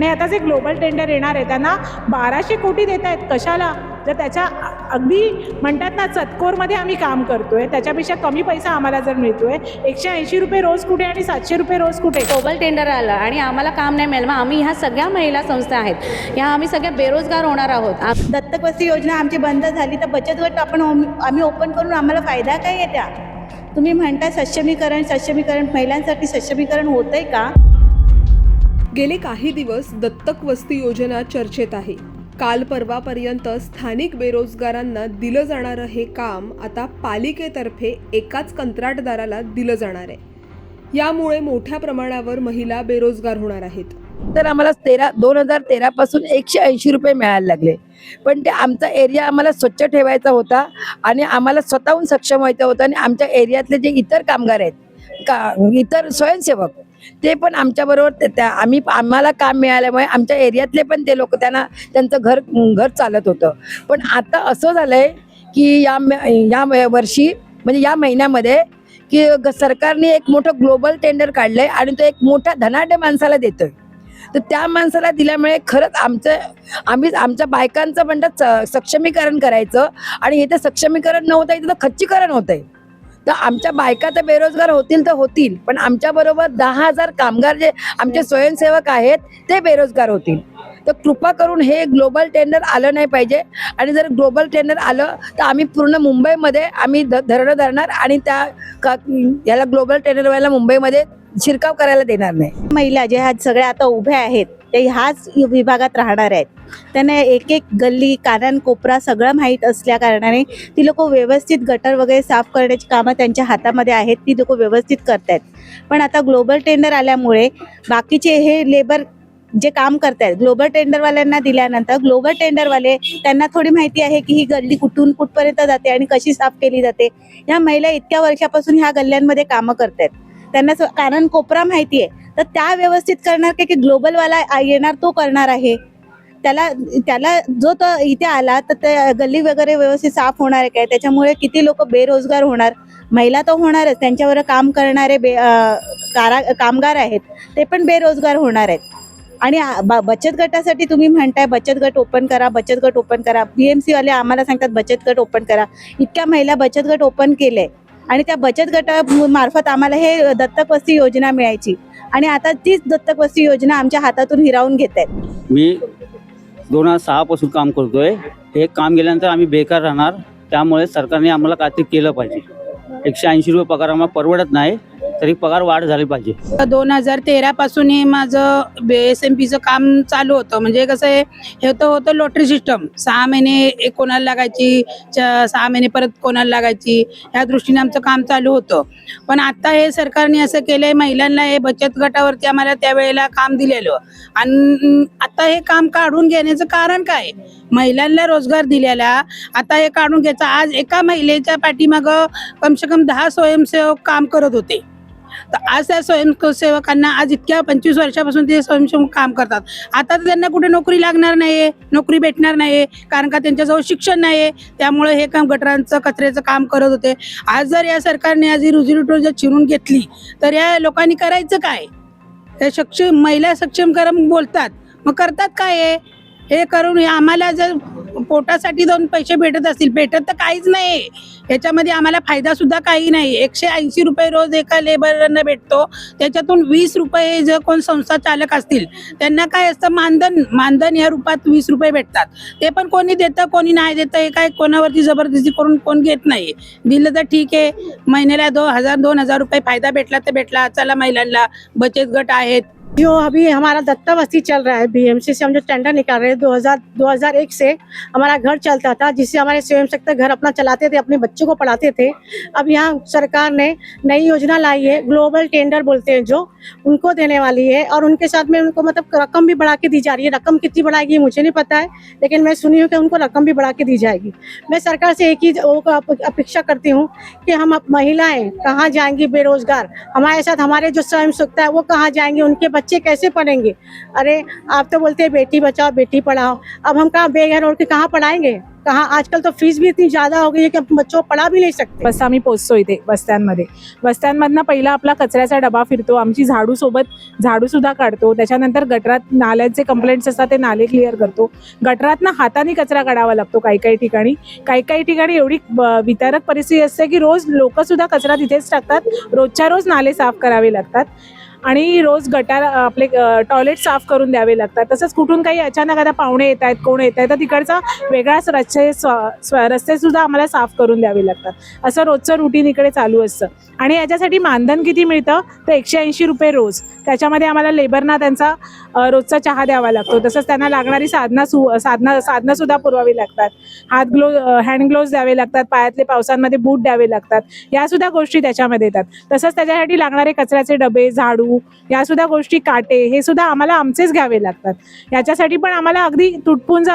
आणि आता जे ग्लोबल टेंडर येणार आहे त्यांना बाराशे कोटी देत आहेत कशाला? जर त्याच्या अगदी म्हणतात ना चतकोरमध्ये आम्ही काम करतोय त्याच्यापेक्षा कमी पैसा आम्हाला जर मिळतोय एकशे ऐंशी रुपये रोज कुठे आणि सातशे रुपये रोज कुठे? ग्लोबल टेंडर आलं आणि आम्हाला काम नाही मिळालं मग आम्ही ह्या सगळ्या महिला संस्था आहेत ह्या आम्ही सगळ्या बेरोजगार होणार आहोत. दत्तक वस्ती योजना आमची बंद झाली तर बचत गट आपण ओम- आम्ही ओपन करून आम्हाला फायदा काय आहे त्या? तुम्ही म्हणता सक्षमीकरण सक्षमीकरण महिलांसाठी सक्षमीकरण होतंय का? गेले काही दिवस दत्तक वस्ती योजना चर्चेत आहे. काल परवापर्यंत स्थानिक बेरोजगारांना दिलं जाणारं हे काम आता पालिकेतर्फे एकाच कंत्राटदाराला दिलं जाणार आहे. यामुळे मोठ्या प्रमाणावर महिला बेरोजगार होणार आहेत. तर आम्हाला तेरा दोन हजार तेरापासून एकशे ऐंशी रुपये मिळायला लागले. पण ते आमचा एरिया आम्हाला स्वच्छ ठेवायचा होता आणि आम्हाला स्वतःहून सक्षम व्हायचं होतं आणि आमच्या एरियातले जे इतर कामगार आहेत का इतर स्वयंसेवक ते पण आमच्याबरोबर ते- त्या आम्ही आम्हाला काम मिळाल्यामुळे आमच्या एरियातले पण ते लोक त्यांना त्यांचं घर घर चालत होतं. पण आता असं झालं आहे की या या वर्षी म्हणजे या महिन्यामध्ये की ग- सरकारने एक मोठं ग्लोबल टेंडर काढलंय आणि तो एक मोठा धनाढ्य माणसाला देतोय. तर त्या माणसाला दिल्यामुळे खरंच आमचं आम्ही आमच्या बायकांचं म्हणतात स- सक्षमीकरण करायचं आणि इथे सक्षमीकरण नव्हतं इथं खच्चीकरण खच्चीकरण होतंय. तर आमच्या बायका तर बेरोजगार होतील तर होतील पण आमच्याबरोबर दहा हजार कामगार जे आमचे स्वयंसेवक आहेत ते बेरोजगार होतील. तर कृपा करून हे ग्लोबल टेंडर आलं नाही पाहिजे. आणि जर ग्लोबल टेंडर आलं तर आम्ही पूर्ण मुंबईमध्ये आम्ही ध धरणं धरणार आणि त्या का याला ग्लोबल टेंडर व्हायला मुंबईमध्ये शिरकाव करायला देणार नाही. महिला ज्या ह्या सगळ्या आता उभ्या आहेत. ते ह्याच विभागात राहणार आहेत. त्यांना एक एक गल्ली कानान कोपरा सगळं माहीत असल्या कारणाने ती लोक व्यवस्थित गटर वगैरे साफ करण्याची कामं त्यांच्या हातामध्ये आहेत ती लोक व्यवस्थित करतायत. पण आता ग्लोबल टेंडर आल्यामुळे बाकीचे हे लेबर जे काम करतायत ग्लोबल टेंडरवाल्यांना दिल्यानंतर ग्लोबल टेंडरवाले त्यांना थोडी माहिती आहे की ही गल्ली कुठून कुठपर्यंत जाते आणि कशी साफ केली जाते. ह्या महिला इतक्या वर्षापासून ह्या गल्ल्यांमध्ये कामं करतायत. त्यांना स- कारण कोपरा माहिती आहे तर त्या व्यवस्थित करणार का की ग्लोबलवाला येणार तो करणार आहे. त्याला त्याला जो तो इथे आला तर त्या गल्ली वगैरे व्यवस्थित साफ होणार आहे काय? त्याच्यामुळे किती लोक बेरोजगार होणार? महिला तर होणारच त्यांच्यावर काम करणारे बे कारा कामगार आहेत ते पण बेरोजगार होणार आहेत. आणि बचत गटासाठी तुम्ही म्हणताय बचत गट ओपन करा बचत गट ओपन करा. बी एम सीवाले आम्हाला सांगतात बचत गट ओपन करा. इतक्या महिला बचत गट ओपन केले आणि त्या बचत गटा मार्फत आम्हाला हे दत्तक वस्ती योजना मिळायची. आणि आता तीच दत्तक वस्ती योजना आमच्या हातातून हिरावून घेत आहेत. मी दोन हजार सहापासून काम करतोय. हे काम गेल्यानंतर आम्ही बेकार राहणार. त्यामुळे सरकारने आम्हाला काहीतरी केलं पाहिजे. एकशे ऐंशी रुपये पगार आम्हाला परवडत नाही. तरी पगार वाढ झाली पाहिजे. दोन हजार तेरापासून हे माझं बी एस एम पीचं काम चालू होतं. म्हणजे कसं आहे हे तर होतं लॉटरी सिस्टम सहा महिने एक कोणाला लागायची च- सहा महिने परत कोणाला लागायची ह्या दृष्टीने आमचं काम चालू होतं. पण आता हे सरकारने असं केलं आहे महिलांना हे बचत गटावरती आम्हाला त्यावेळेला काम दिलेलं. आणि आता हे काम काढून घेण्याचं कारण काय? महिलांना रोजगार दिलेला. आता हे काढून घ्यायचं. आज एका महिलेच्या पाठीमागं कमसे कम दहा स्वयंसेवक काम करत होते. तर आज त्या स्वयंसेवकांना आज इतक्या पंचवीस वर्षापासून ते स्वयंसेवक काम करतात. आता तर त्यांना कुठे नोकरी लागणार नाही नोकरी भेटणार नाही कारण का त्यांच्याजवळ शिक्षण नाही त्यामुळे हे काम गटरांचं कचऱ्याचं काम करत होते. आज जर या सरकारने आज ही रोजीरोटी जर चिरून घेतली तर या लोकांनी करायचं काय? त्या सक्षम महिला सक्षमीकरण बोलतात. मग करतात काय आहे हे करून आम्हाला जर पोटासाठी दोन पैसे भेटत असतील भेटत तर काहीच नाही. याच्यामध्ये आम्हाला फायदा सुद्धा काही नाही. एकशे ऐंशी रुपये रोज एका लेबरना भेटतो. त्याच्यातून वीस रुपये जर कोण संस्था चालक असतील त्यांना काय असतं मानधन मानधन या रूपात वीस रुपये भेटतात. ते पण कोणी देतं कोणी नाही देतं हे काय कोणावरती जबरदस्ती करून कोण घेत नाही. दिलं तर ठीक आहे. महिन्याला दो हजार दोन हजार रुपये फायदा भेटला तर भेटला. चला महिलांना बचत गट आहेत. जो अभी हमारा दत्ता बस्ती चल रहा है बीएमसी से हम जो टेंडर निकाल रहे हैं 2000 2001 से हमारा घर चलता था, जिससे हमारे स्वयं सहायता घर अपना चलाते थे, अपने बच्चों को पढ़ाते थे। अब यहाँ सरकार ने नई योजना लाई है ग्लोबल टेंडर बोलते हैं जो, उनको देने वाली है, और उनके साथ में उनको मतलब रकम भी बढ़ा के दी जा रही है। रकम कितनी बढ़ाएगी मुझे नहीं पता है, लेकिन मैं सुनी हूँ कि उनको रकम भी बढ़ा के दी जाएगी। मैं सरकार से एक ही अपेक्षा करती हूँ कि हम महिलाएँ कहाँ जाएँगी बेरोजगार? हमारे साथ हमारे जो स्वयं है, वो कहाँ जाएँगे? उनके बच्चे कैसे पढ़ेंगे? अरे आप तो बोलते हैं बेटी बचाओ बेटी पढ़ाओ। अब हम कहाँ बेघर और के कहाँ पढ़ाएंगे? कहाँ आजकल तो फीस भी इतनी ज़्यादा हो गई है कि बच्चों को पढ़ा भी नहीं सकते। बस आम्ही पोचतो इथे वस्त्यांमध्ये वस्त्यांमधनं पहिला आपला कचऱ्याचा डबा फिरतो आमची झाडू सोबत झाडू सुद्धा काढतो. त्याच्यानंतर गटरात नाल्यांचे कंप्लेंट्स असतात ते नाले क्लिअर करतो. गटरातनं हाताने कचरा काढावा लागतो काही काही ठिकाणी. काही काही ठिकाणी एवढी वितारक वितरक परिस्थिती असते की रोज लोक सुद्धा कचरा तिथेच टाकतात. रोजच्या रोज नाले साफ करावे लागतात. आणि रोज गटार आपले टॉयलेट साफ करून द्यावे लागतात. तसंच कुठून काही अचानक आता पाहुणे येत आहेत कोण येत आहेत तर तिकडचा वेगळाच रस्ते स्व- स्व- आम्हाला साफ करून द्यावे लागतात. असं रोजचं रुटीन इकडे चालू असतं. आणि याच्यासाठी मानधन किती मिळतं? तर एकशे ऐंशी रुपये रोज. त्याच्यामध्ये आम्हाला लेबरना त्यांचा रोजचा चहा द्यावा लागतो. तसंच त्यांना लागणारी साधना सु साधना साधनंसुद्धा पुरवावी लागतात. हात ग्लो हँड ग्लोव्ज द्यावे लागतात. पायातले पावसांमध्ये बूट द्यावे लागतात. यासुद्धा गोष्टी त्याच्यामध्ये येतात. तसंच त्याच्यासाठी लागणारे कचऱ्याचे डबे झाडू या सुद्धा गोष्टी काटे हे सुद्धा आम्हाला आमचेच घ्यावे लागतात. याच्यासाठी पण आम्हाला अगदी तुटपुंज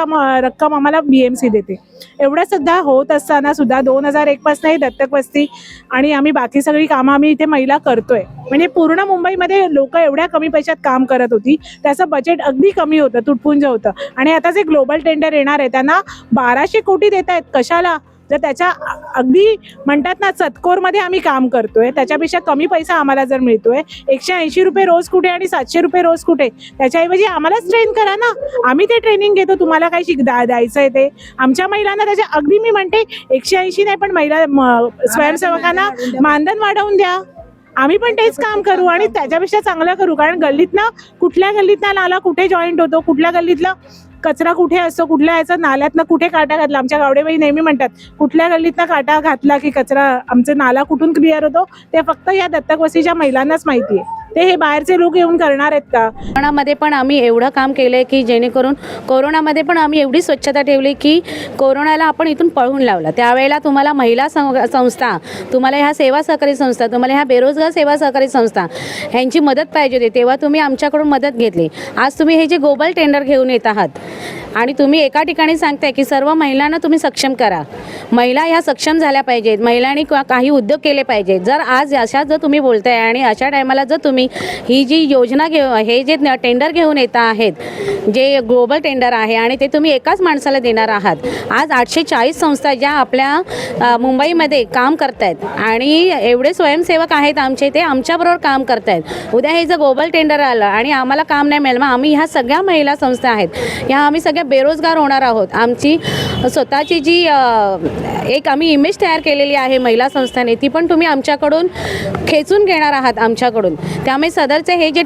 रक्कम आम्हाला बी एम सी देते. एवढं सुद्धा होत असताना सुद्धा दोन हजार एकपासून ही दत्तक वस्ती आणि आम्ही बाकी सगळी कामं आम्ही इथे महिला करतोय. म्हणजे पूर्ण मुंबईमध्ये लोक एवढ्या कमी पैशात काम करत होती. त्याचं बजेट अगदी कमी होतं तुटपुंज होतं. आणि आता जे ग्लोबल टेंडर येणार आहे त्यांना बाराशे कोटी देत आहेत कशाला? जर त्याच्या अगदी म्हणतात ना चतकोरमध्ये आम्ही काम करतोय. त्याच्यापेक्षा कमी पैसा आम्हाला जर मिळतोय एकशे ऐंशी रुपये रोज कुठे आणि सातशे रुपये रोज कुठे त्याच्याऐवजी आम्हालाच ट्रेन करा ना. आम्ही ते ट्रेनिंग घेतो तुम्हाला काय शिक द्यायचं आहे ते. आमच्या महिलांना त्याच्या अगदी मी म्हणते एकशे ऐंशी नाही पण महिला स्वयंसेवकांना मानधन वाढवून द्या. आम्ही पण तेच काम करू आणि त्याच्यापेक्षा चांगलं करू. कारण गल्लीतनं कुठल्या गल्लीतनं लाला कुठे जॉईंट होतो कुठल्या गल्लीतला कचरा कुठे असतो? कुठल्या याचा नाल्यातनं कुठे काटा घातला? आमच्या गावडेबाई नेहमी म्हणतात कुठल्या गल्लीतनं काटा घातला की कचरा? आमचा नाला कुठून क्लिअर होतो? ते फक्त या दत्तक महिलांनाच माहिती आहे ते हे बाहेरचे लोक येऊन करणार आहेत का? कोरोनामध्ये पण आम्ही एवढं काम केलं आहे की जेणेकरून कोरोनामध्ये पण आम्ही एवढी स्वच्छता ठेवली की कोरोनाला आपण इथून पळून लावला. त्यावेळेला तुम्हाला महिला सं- संस्था तुम्हाला ह्या सेवा सहकारी संस्था तुम्हाला ह्या बेरोजगार सेवा सहकारी संस्था ह्यांची मदत पाहिजे होती. तेव्हा तुम्ही आमच्याकडून मदत घेतली. आज तुम्ही हे जे ग्लोबल टेंडर घेऊन येत आहात आणि तुम्ही एका ठिकाणी सांगताय की सर्व महिलांना तुम्ही सक्षम करा. महिला ह्या सक्षम झाल्या पाहिजेत. महिलांनी काही उद्योग केले पाहिजेत. जर आज अशा जर तुम्ही बोलताय आणि अशा टायमाला जर तुम्ही ही जी योजना घेऊ हे जे टेंडर घेऊन येत आहेत जे ग्लोबल टेंडर आहे आणि ते तुम्ही एकाच माणसाला देणार आहात आज आठशे चाळीस संस्था ज्या आपल्या मुंबईमध्ये काम करत आहेत आणि एवढे स्वयंसेवक आहेत आमचे ते आमच्याबरोबर काम करत आहेत उद्या हे जर ग्लोबल टेंडर आलं आणि आम्हाला काम नाही मिळालं मग आम्ही ह्या सगळ्या महिला संस्था आहेत ह्या आम्ही सगळ्या बेरोजगार होणार आहोत. आमची स्वतःची जी एक आम्ही इमेज तयार केलेली आहे महिला संस्थाने ती पण तुम्ही आमच्याकडून खेचून घेणार आहात आमच्याकडून. त्यामुळे सदरचे हे जे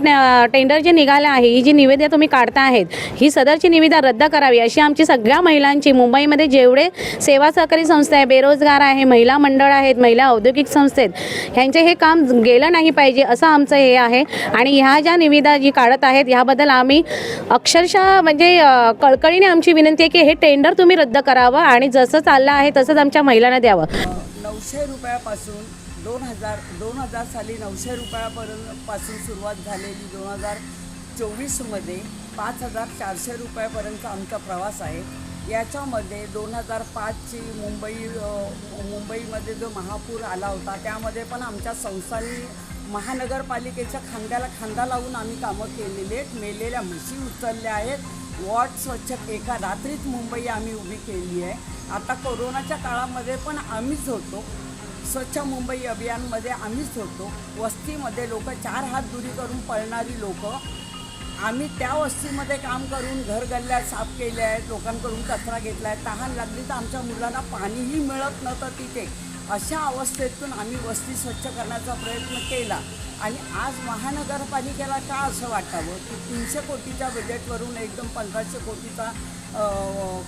टेंडर जे निघालं आहे ही जी निविदा तुम्ही काढता आहेत ही सदरची निविदा रद्द करावी अशी आमची सगळ्या महिलांची मुंबईमध्ये जेवढे सेवा सहकारी संस्था आहे बेरोजगार आहे महिला मंडळ आहेत महिला औद्योगिक संस्थेत ह्यांचे हे काम गेलं नाही पाहिजे असं आमचं हे आहे. आणि ह्या ज्या निविदा जी काढत आहेत ह्याबद्दल आम्ही अक्षरशः म्हणजे कळकळ कळकळीने आमची विनंती आहे की हे टेंडर तुम्ही रद्द करावं आणि जसं चाललं आहे तसंच आमच्या महिलांना द्यावं. नऊशे रुपयापासून दोन हजार दोन हजार साली नऊशे रुपयापर्यंत पासून सुरुवात झालेली दोन हजार चोवीसमध्ये पाच हजार चारशे रुपयापर्यंत आमचा प्रवास आहे. याच्यामध्ये दोन हजार पाचची मुंबई मुंबईमध्ये जो महापूर आला होता त्यामध्ये पण आमच्या संस्थांनी महानगरपालिकेच्या खांद्याला खांदा लावून आम्ही कामं केलेली आहेत. मेलेल्या म्हशी उचलल्या आहेत. वॉर्ड स्वच्छ एका रात्रीत मुंबई आम्ही उभी केली आहे. आता कोरोनाच्या काळामध्ये पण आम्हीच होतो. स्वच्छ मुंबई अभियानमध्ये आम्हीच होतो. वस्तीमध्ये लोक चार हात दुरी करून पळणारी लोक. आम्ही त्या वस्तीमध्ये काम करून घर गल्ल्या साफ केल्या आहेत लोकांकडून कचरा घेतला आहे तहान लागली तर आमच्या मुलांना पाणीही मिळत नव्हतं तिथे. अशा अवस्थेतून आम्ही वस्ती स्वच्छ करण्याचा प्रयत्न केला. आणि आज महानगरपालिकेला का असं वाटावं की तीनशे कोटीच्या बजेटवरून एकदम पंधराशे कोटीचा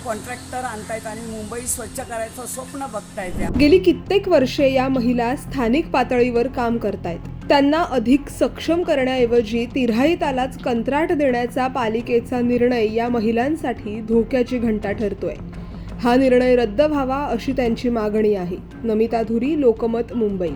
कॉन्ट्रॅक्टर आणतायत आणि मुंबई स्वच्छ करायचं स्वप्न बघतायत गेली कित्येक वर्षे या महिला स्थानिक पातळीवर काम करतायत. त्यांना अधिक सक्षम करण्याऐवजी तिऱ्हाईतालाच कंत्राट देण्याचा पालिकेचा निर्णय या महिलांसाठी धोक्याची घंटा ठरतोय. हा निर्णय रद्द व्हावा अशी त्यांची मागणी आहे. नमिता धुरी लोकमत मुंबई.